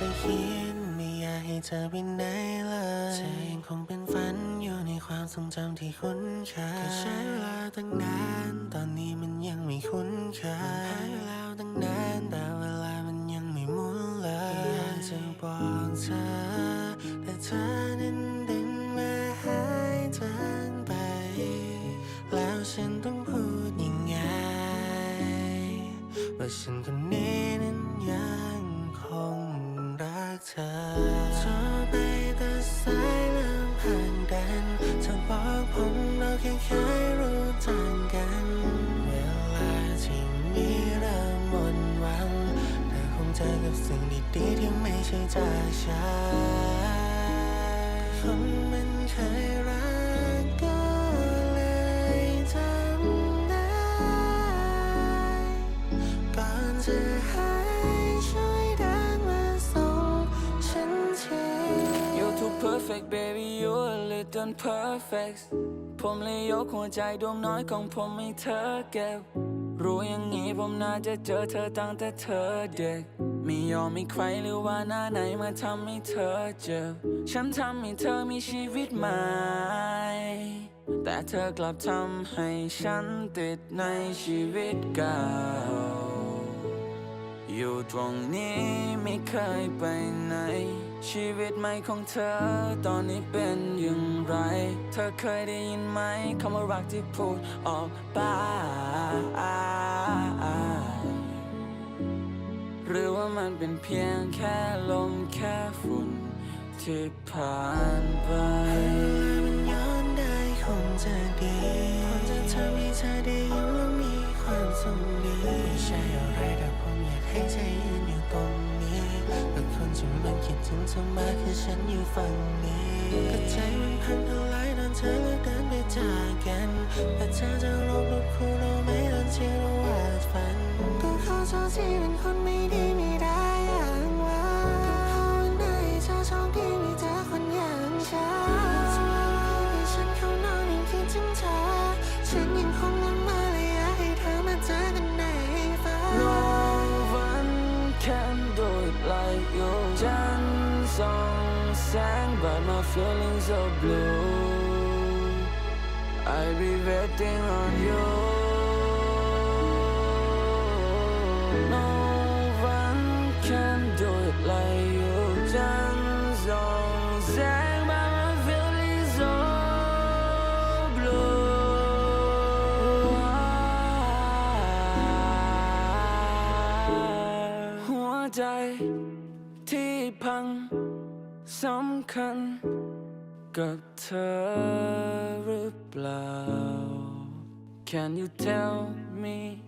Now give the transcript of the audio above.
จะคิดไม่อยากให้เธอไปไหนเลยเธอยังคงเป็นฝันอยู่ในความทรงจำที่คุ้นเคยก็ใช้เวลาตั้งนาน ตอนนี้มันยังไม่คุ้นเคยผ่านไปแล้วตั้งนานแต่เวลามันยังไม่หมุนเลยอยากจะบอกเธอแต่เธอนั้นดึงมาหายจางไป แล้วฉันต้องพูดยังไงว่าฉันคนนี้นั้นยังคงรัก เธอโทรไปแต่สายเริ่มห่างกัน เธอบอกผมเราแค่เคยรู้จักกัน เวลาที่มีเริ่มหมดหวังเธอคงเจอกับสิ่งดีๆที่ไม่ใช่จากฉันคนมันเคยรัก you're a little perfect ผมเลยยกหัวใจดวงน้อยของผมให้เธอเก็บ รู้อย่างนี้ผมน่าจะเจอเธอตั้งแต่เธอเด็ก ไม่ยอมมีใครหรือว่าหน้าไหนมาทำให้เธอเจ็บ ฉันทำให้เธอมีชีวิตใหม่ แต่เธอกลับทำให้ฉันติดในชีวิตเก่า อยู่ตรงนี้ไม่เคยไปไหน ชีวิตใหม่ของเธอตอนนี้เป็นอย่างไร เธอเคยได้ยินไหมคำว่ารักที่พูดออกไปหรือว่ามันเป็นเพียงแค่ลมแค่ฝุ่นที่ผ่านไปมันย้อนได้คงจะดีคงจะทำให้เธอได้ยิ้มและมีความสุขดีไม่ใช่อะไรแต่ผมอยากให้เธอยืนอยู่ คนที่มันคิดถึงเธอมาคือฉันอยู่ฝั่งนี้ก็ใจมันพังทลายตอนเธอเลือกเดินไปจากกันแต่เธอจะ แสง but my feelings are blue I'll be waiting on you No one can do it like you ฉันส่องแสง but my feelings are blue หัวใจที่พัง สำคัญกับเธอหรือเปล่า Can you tell me right